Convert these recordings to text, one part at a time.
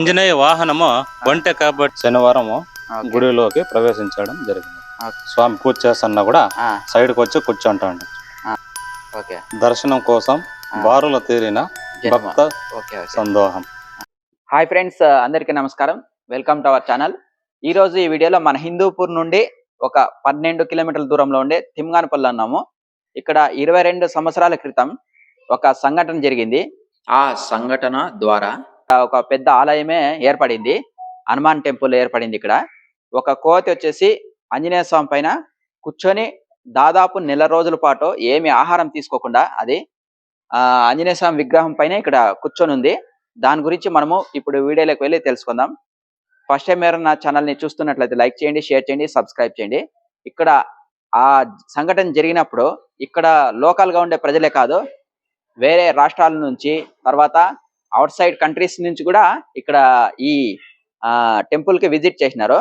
ఆంజనేయ వాహనము ఒంటె కాబట్టి శనివారము ఓకే. గుడిలోకి ప్రవేశించడం జరిగింది. స్వామి పూజ చేస్తున్నా కూడా ఆ, సైడ్కి వచ్చి కూర్చుంటాడు ఓకే. దర్శనం కోసం. బారుల తీరిన. భక్త సందోహం. హాయ్ ఫ్రెండ్స్ అందరికీ నమస్కారం. Welcome to our channel. ఈ రోజు ఈ వీడియోలో మన హిందూపూర్ నుండి ఒక పన్నెండు కిలోమీటర్ల దూరంలో ఉండే తిమ్గానపల్లి అన్నాము. ఇక్కడ ఇరవై రెండు సంవత్సరాల క్రితం ఒక సంఘటన జరిగింది. ఆ సంఘటన ద్వారా ఒక పెద్ద ఆలయమే ఏర్పడింది. హనుమాన్ టెంపుల్ ఏర్పడింది ఇక్కడ. ఒక కోతి వచ్చేసి ఆంజనేయ స్వామి పైన కూర్చొని దాదాపు నెల రోజుల పాటు ఏమి ఆహారం తీసుకోకుండా అది ఆ ఆంజనేయ స్వామి విగ్రహం పైన ఇక్కడ కూర్చొని ఉంది. దాని గురించి మనము ఇప్పుడు వీడియోలోకి వెళ్ళి తెలుసుకుందాం. ఫస్ట్ టైం మీరు నా ఛానల్ని చూస్తున్నట్లయితే లైక్ చేయండి షేర్ చేయండి సబ్స్క్రైబ్ చేయండి. ఇక్కడ ఆ సంఘటన జరిగినప్పుడు ఇక్కడ లోకల్గా ఉండే ప్రజలే కాదు వేరే రాష్ట్రాల నుంచి తర్వాత అవుట్ సైడ్ కంట్రీస్ నుంచి కూడా ఇక్కడ ఈ టెంపుల్కి విజిట్ చేసినారు.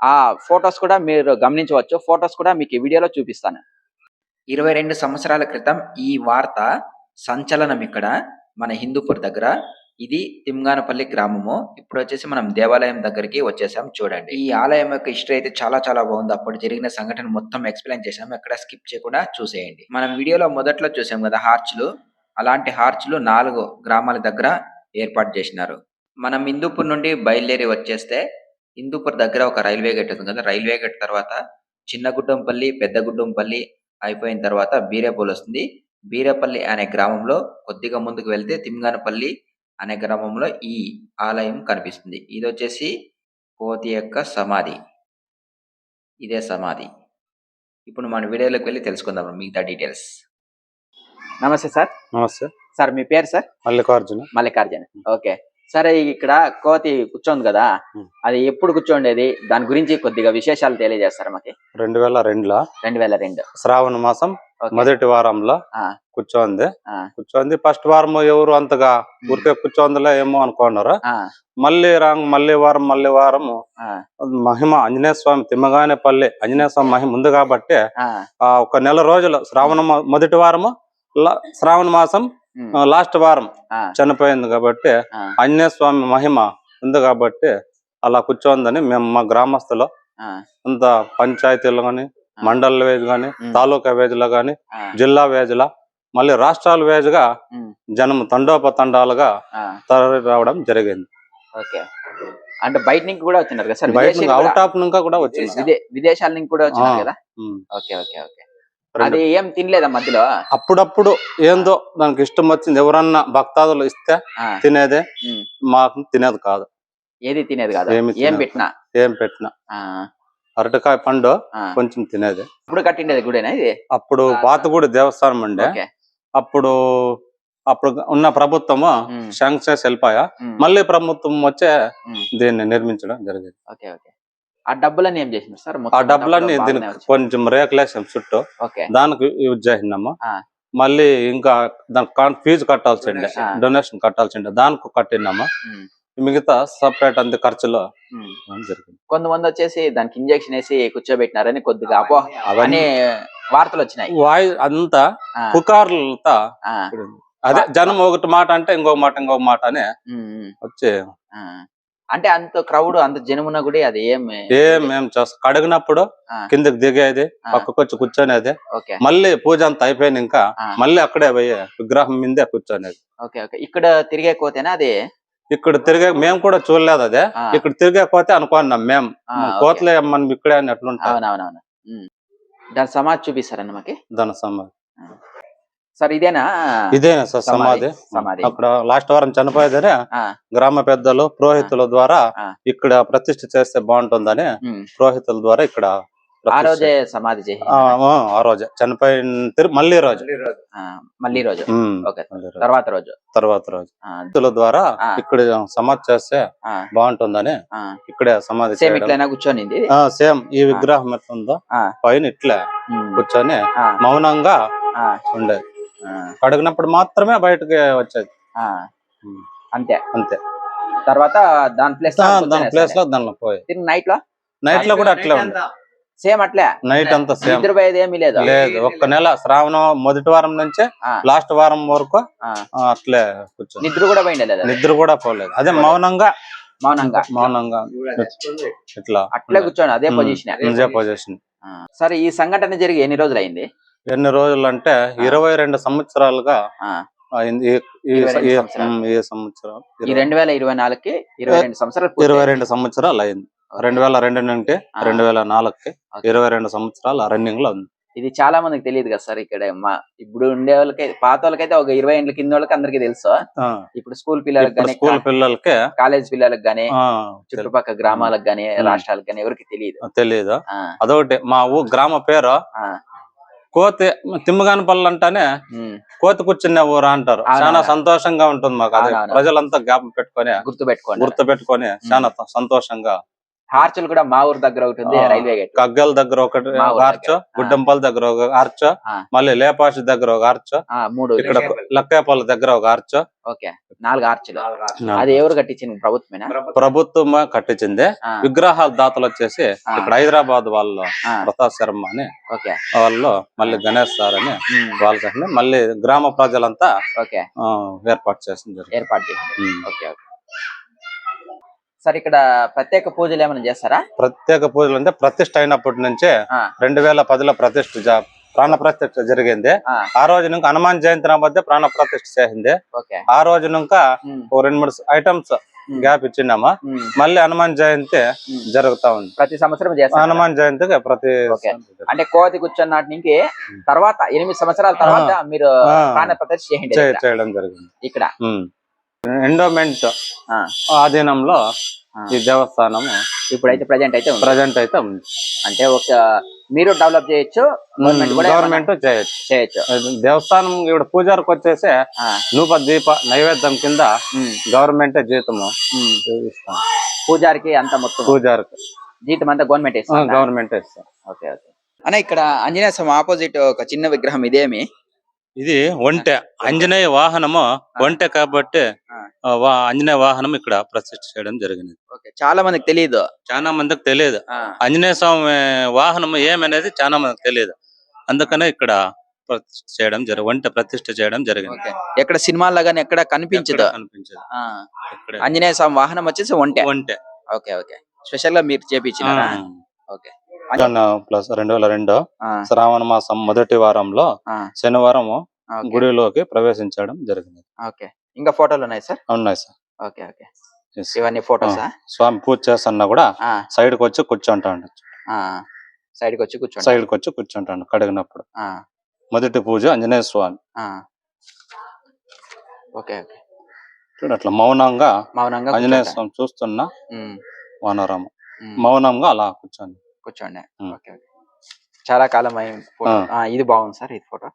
ఆ ఫొటోస్ కూడా మీరు గమనించవచ్చు. ఫొటోస్ కూడా మీకు ఈ వీడియోలో చూపిస్తాను. ఇరవై రెండు సంవత్సరాల క్రితం ఈ వార్త సంచలనం ఇక్కడ మన హిందూపూర్ దగ్గర. ఇది తిమ్గానపల్లి గ్రామము. ఇప్పుడు వచ్చేసి మనం దేవాలయం దగ్గరికి వచ్చేసాం చూడండి. ఈ ఆలయం యొక్క హిస్టరీ అయితే చాలా చాలా బాగుంది. అప్పుడు జరిగిన సంఘటన మొత్తం ఎక్స్ప్లెయిన్ చేసాం ఎక్కడ స్కిప్ చేయకుండా చూసేయండి. మనం వీడియోలో మొదట్లో చూసాం కదా హార్చ్లు. అలాంటి హార్చ్లు నాలుగు గ్రామాల దగ్గర ఏర్పాటు చేసినారు. మనం హిందూపూర్ నుండి బయలుదేరి వచ్చేస్తే హిందూపూర్ దగ్గర ఒక రైల్వే గేట్ ఉంది కదా. రైల్వే గేట్ తర్వాత చిన్నగుడ్డంపల్లి పెద్దగుడ్డంపల్లి అయిపోయిన తర్వాత బీరేపల్లి వస్తుంది. బీరేపల్లి అనే గ్రామంలో కొద్దిగా ముందుకు వెళ్తే తిమ్గానపల్లి అనే గ్రామంలో ఈ ఆలయం కనిపిస్తుంది. ఇది వచ్చేసి కోతి యొక్క సమాధి. ఇదే సమాధి. ఇప్పుడు మన వీడియోలోకి వెళ్ళి తెలుసుకుందాం. మిగతా డీటెయిల్స్. నమస్తే సార్. నమస్తే. సార్ మీ పేరు సార్? మల్లికార్జున. మల్లికార్జున. ఓకే. సరే ఇక్కడ కోతి కూర్చోంది కదా. అది ఎప్పుడు కూర్చోండేది? దాని గురించి కొద్దిగా విశేషాలు తెలియజేస్తారు మాకి? రెండు వేల రెండులో. రెండు వేల రెండు. శ్రావణ మాసం. మొదటి వారంలో ఆ. కూర్చోంది. కూర్చోంది. ఫస్ట్ వారం ఎవరు అంతగా ఊరికే కూర్చోందిలే ఏమో అనుకున్నారు. మళ్ళీ రాంగ్ మళ్ళీ వారం మళ్ళీ వారం మహిమ ఆంజనేయ స్వామి తిమ్మగానేపల్లి ఆంజనేయ స్వామి మహిమ ఉంది కాబట్టి ఒక నెల రోజులు శ్రావణ మొదటి వారము శ్రావణ మాసం లాస్ట్ వారం చనిపోయింది కాబట్టి ఆంజనేయ స్వామి మహిమ ఉంది కాబట్టి అలా కూర్చోందని మేము మా గ్రామస్తులు అంత పంచాయతీలు గాని. మండల వేజ్ గాని తాలూకా వేజ్లో గాని జిల్లా వేజ్ల మళ్ళీ రాష్ట్రాల వేజ్గా జనం తండోపతండాలుగా తరలి రావడం జరిగింది. ఓకే. అంటే బయట నుంచి కూడా వచ్చినారు కదా సార్? అవుట్ ఆఫ్ నుంచి కూడా వచ్చింది విదే- విదేశాల నుంచి కూడా వచ్చినారు. కదా. Okay okay okay. అది ఏం తినలేదా మధ్యలో? అప్పుడప్పుడు ఏందో దానికి ఇష్టం వచ్చింది. ఎవరన్నా భక్తాదులు ఇస్తే తినేదే మాకు తినేది కాదు. ఏది తినేది కాదు? ఏం పెట్టినా? ఏం పెట్టినా. అరటికాయ పండు. కొంచెం తినేది. ఇప్పుడు కట్టిండేది గుడేనా ఇది? అప్పుడు పాతగూడి దేవస్థానం ఉండే ఓకే. అప్పుడు అప్పుడు ఉన్న ప్రభుత్వము ఉమ్, శాంక్షన్స్ వెళ్ళిపోయా. మళ్ళీ ప్రభుత్వం వచ్చే. దీన్ని నిర్మించడం జరిగింది. Okay okay. ఆ డబ్బులన్నీ ఏం చేసినారు సార్? మొత్తం ఆ డబ్బులన్నీ డబ్బులు దీనికి. కొంచెం రేకులేసాం చుట్టూ. ఓకే. దానికి యూజ్ చేసినాము. ఆ. మళ్ళీ ఇంకా దానికి ఫీజు కట్టాల్సిండే ఆ. డొనేషన్ కట్టాల్సిండే దానికి కట్టినాము. మిగతా సపరేట్ అంత ఖర్చులో. జరిగింది? కొంతమంది వచ్చేసి దానికి ఇంజెక్షన్ వేసి కూర్చోబెట్టినారని కొద్దిగా అపో అవన్నీ అనే వార్తలు వచ్చినాయి. వాయు అంతా పుకార్లతో అదే జనం ఒకటి మాట అంటే ఇంకొక మాట ఇంకొక మాట అని వచ్చి ఆ. అంటే అంత క్రౌడ్ అంత జనమున్న కూడా అది ఏం ఏం చేస్తాం కడిగినప్పుడు. కిందకి దిగేది. పక్కకు వచ్చి కూర్చొనేది. మళ్ళీ పూజ అంతా అయిపోయింది ఇంకా. మళ్ళీ అక్కడే పోయి విగ్రహం మీదే కూర్చొనేది. Okay okay. ఇక్కడ తిరిగే కోతేనా అది? ఇక్కడ తిరిగే మేము కూడా చూడలేదు అదే. ఇక్కడ తిరిగే కోతే అనుకున్నాం మేము. కోతలే మనం ఇక్కడే అని ఎట్లుంటాం. దాని సమాధి చూపిస్తారన్న మాకి? దాని సమాధి. సార్ ఇదేనా? ఇదేనా సార్ సమాధి, సమాధి. అక్కడ లాస్ట్ వారం చనిపోయేదనే గ్రామ పెద్దలు పురోహితుల ద్వారా. ఇక్కడ ప్రతిష్ఠ చేస్తే బాగుంటుందని. పురోహితుల ద్వారా ఇక్కడ ఆ ప్రతిష్ఠ రోజే సమాధి ఆ, రోజే. చనిపోయిన మళ్ళీ రోజు. ఆ, మళ్ళీ రోజు. తర్వాత రోజు. తర్వాత రోజు. ద్వారా. ఇక్కడ సమాధి చేస్తే బాగుంటుందని. ఇక్కడే సమాధి సేమ్ చేయడం. ఇట్లైనా కూర్చొనింది ఇది? ఆ, సేమ్ ఈ విగ్రహం ఎట్లుందో పైన ఇట్లా కూర్చొని మౌనంగా ఆ, ఉండేది కడిగినప్పుడు మాత్రమే బయటకి వచ్చేది. అంతే. అంతే. తర్వాత దాని ప్లేస్ దాని ప్లేస్లో దానిలో పోయి. నైట్లో? నైట్లో కూడా అట్లే ఉంది. సేమ్ అట్లే. నైట్ అంతా సేమ్ నిద్రపోయేది ఏమీ లేదు. లేదు. ఒక్క నెల శ్రావణం మొదటి వారం నుంచి లాస్ట్ వారం వరకు అట్లే కూర్చొని నిద్ర కూడా లేదా? నిద్ర కూడా పోలేదు. అదే మౌనంగా. మౌనంగా. మౌనంగా ఇట్లా అట్లే కూర్చోండి అదే పొజిషన్ ఇదే పొజిషన్ సరే ఈ సంఘటన జరిగి ఎన్ని రోజులు అయింది ఎన్ని రోజులు అంటే ఇరవై రెండు సంవత్సరాలుగా ఈ- సంవత్సరం. రెండు వేల ఇరవై నాలుగుకి ఇరవై రెండు సంవత్సరాలు ఇరవై. రెండు సంవత్సరాలు అయింది. రెండు వేల రెండు నుండి. రెండు వేల నాలుగుకి. ఇరవై రెండు సంవత్సరాలు రన్నింగ్లో ఉంది. ఇది చాలా మందికి తెలియదు కదా సార్ ఇక్కడ మా ఇప్పుడు ఉండే వాళ్ళకి పాత వాళ్ళకైతే ఒక ఇరవై ఏళ్ళ కింద వాళ్ళకి అందరికి తెలుసు. ఇప్పుడు స్కూల్ పిల్లలకు గానీ స్కూల్ పిల్లలకి కాలేజ్ పిల్లలకు గానీ చుట్టుపక్కల గ్రామాలకు గానీ. రాష్ట్రాలకు గానీ ఎవరికి తెలియదు. తెలీదు ఆ, అదొకటి మా ఊ గ్రామ పేరు కోతి అంటానే ఉమ్, కోతి కూర్చున్న ఊరు అంటారు. చాలా సంతోషంగా ఉంటుంది మాకు. అది. ప్రజలంతా జ్ఞాపకం పెట్టుకొని గుర్తు పెట్టుకోండి గుర్తు పెట్టుకొని చాలా సంతోషంగా హార్చులు కూడా మా ఊరు దగ్గర ఒకటి ఉంది. Railway gate. కగ్గల దగ్గర ఒకటి ఆర్చ్. గుడ్డంపల్లి దగ్గర. ఒక ఆర్చ్. మళ్ళీ లేపాసి దగ్గర ఒక ఆర్చ్ ఆ, మూడు. ఇక్కడ లక్కేపల్లి దగ్గర ఒక ఆర్చ్ ఓకే నాలుగు ఆర్చులు అది ఎవరు కట్టించింది? ప్రభుత్వమేనా? ప్రభుత్వం. కట్టించింది. విగ్రహాల దాతలు వచ్చేసి. ఇక్కడ హైదరాబాద్ వాళ్ళు ప్రతాప్ శర్మ అని ఓకే. వాళ్ళు మళ్ళీ గణేష్ సార్ అని వాళ్ళకి మళ్ళీ గ్రామ ప్రజలంతా ఏర్పాటు చేసింది. ఏర్పాటు చేసింది. Okay okay. సార్ ఇక్కడ ప్రత్యేక పూజలు ఏమైనా చేస్తారా? ప్రత్యేక పూజలు అంటే ప్రతిష్ట అయినప్పటి నుంచే రెండు వేల పదిలో ప్రతిష్ఠ జ- ప్రాణ ప్రతిష్ఠ జరిగింది. ఆ, రోజు నుంచి హనుమాన్ జయంతి మధ్య ప్రాణ ప్రతిష్ఠ చేసింది. ఆ రోజు ఓ రెండు మూడు ఐటమ్స్ గ్యాప్ ఇచ్చినామా. మళ్ళీ హనుమాన్ జయంతి. జరుగుతా ఉంది. ప్రతి సంవత్సరం హనుమాన్ జయంతికి ప్రతి. అంటే కోతి కూర్చున్న నాటి నుంచి తర్వాత ఎనిమిది సంవత్సరాల తర్వాత మీరు. ప్రాణ ప్రతిష్ఠ చేయండి. జరిగింది. ఇక్కడ. ఎండోమెంట్ ఆధీనంలో. ఈ దేవస్థానము ఇప్పుడైతే ప్రజెంట్ అయితే ప్రజెంట్ అయితే ఉంది. అంటే ఒక మీరు డెవలప్ చేయొచ్చు గవర్నమెంట్ చేయొచ్చు. చేయొచ్చు. దేవస్థానం ఇప్పుడు పూజారికి వచ్చేసి నూప దీప నైవేద్యం కింద గవర్నమెంట్ జీతము పూజారికి అంత మొత్తం. పూజారికి. జీతం అంతా గవర్నమెంట్ గవర్నమెంట్ ఇస్తాం. Okay okay. అన్న ఇక్కడ ఆంజనేయ స్వామి ఆపోజిట్ ఒక చిన్న విగ్రహం ఇదేమి? ఇది ఒంటె ఆంజనేయ వాహనము ఒంటె కాబట్టి ఆంజనేయ వాహనం ఇక్కడ ప్రతిష్ఠ చేయడం జరిగింది చాలా మందికి తెలియదు చాలా మందికి తెలియదు ఆంజనేయ స్వామి వాహనం ఏమనేది చాలా మందికి తెలియదు అందుకనే ఇక్కడ ప్రతిష్ఠ చేయడం జరిగింది ఒంటె ప్రతిష్ఠ చేయడం జరిగింది. ఎక్కడ సినిమాల్లో గానీ ఎక్కడ కనిపించదు. కనిపించదు. ఆంజనేయ స్వామి వాహనం వచ్చేసి ఒంటే. ఒంటె. Okay okay. స్పెషల్గా మీరు చేపించినారా? ఓకే. ప్లస్ రెండు వేల రెండు శ్రావణ మాసం మొదటి వారంలో శనివారం. గుడిలోకి ప్రవేశించడం జరిగింది. ఓకే. ఇంకా ఫోటోలు ఉన్నాయి సార్? ఉన్నాయి సార్. Okay okay. ఇవన్నీ ఫోటోసా? స్వామి పూజ చేస్తున్నా కూడా సైడ్కి వచ్చి కూర్చుంటాడు ఆ, సైడ్కి వచ్చి కూర్చోండి సైడ్కి వచ్చి కూర్చుంటాడు కడిగినప్పుడు. ఆ, మొదటి పూజ ఆంజనేయ స్వామి. ఆ. Okay okay. చూడు అట్లా మౌనంగా మౌనంగా ఆంజనేయ కూర్చోండి. స్వామి చూస్తున్న వానరామ. మౌనంగా అలా కూర్చొని కూర్చోండి. Okay okay. చాలా కాలం అయింది ఫోటో ఆ. ఆ, ఇది బాగుంది సార్ ఇది ఫోటో.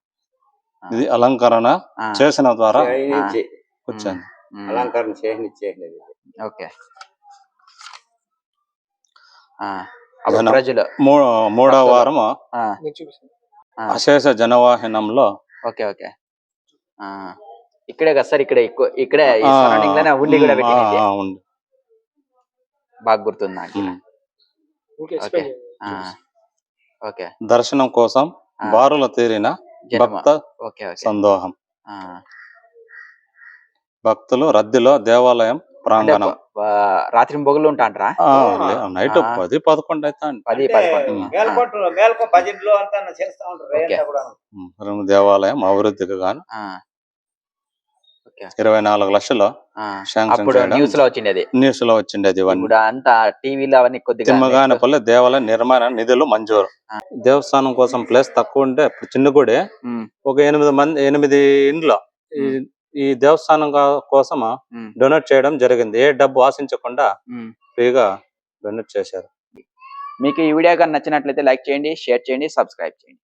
ఇది అలంకరణ ఆ, చేసిన ద్వారా ఉమ్, అలంకరణ చేయలేదు ఓకే. ఆ, అప్పుడు జనం. ప్రజలు. మూ- మూడో. వారం ఆ, ఆ, అశేష జనవాహనంలో ఓకే ఓకే. ఆ, ఇక్కడే కదా సార్ ఇక్కడ ఎక్కువ ఇక్కడే ఈ ఆ, సరౌండింగ్లోనే ఉండి కూడా ఆ, ఉంది. బాగా గుర్తుంది నాకు ఉమ్. ఓకే. దర్శనం కోసం బారుల తీరిన. భక్త ఓకే ఓకే. సందోహం. ఆ, భక్తులు రద్దీలో దేవాలయం ప్రాంగణం. రాత్రి బొగులు ఉంటాంట్రా నైట్. పది పదకొండు అయితే పది పదకొండు. దేవాలయం అభివృద్ధికి గాను. ఇరవై నాలుగు లక్షలు అప్పుడు. న్యూస్లో వచ్చిండేది. న్యూస్లో వచ్చిండేది ఇవన్నీ. ఇప్పుడు అంతా టీవీలో అవన్నీ కొద్దిగా తిమ్మగానపల్లి దేవాలయం నిర్మాణ నిధులు మంజూరు. దేవస్థానం కోసం ప్లేస్ తక్కువ ఉంటే ఇప్పుడు చిన్న గుడి ఒక ఎనిమిది మంది ఎనిమిది ఇండ్లు ఈ- దేవస్థానం కోసం డొనేట్ చేయడం జరిగింది. ఏ డబ్బు ఆశించకుండా. ఫ్రీగా డొనేట్ చేశారు. మీకు ఈ వీడియో కానీ నచ్చినట్లయితే లైక్ చేయండి షేర్ చేయండి సబ్స్క్రైబ్ చేయండి.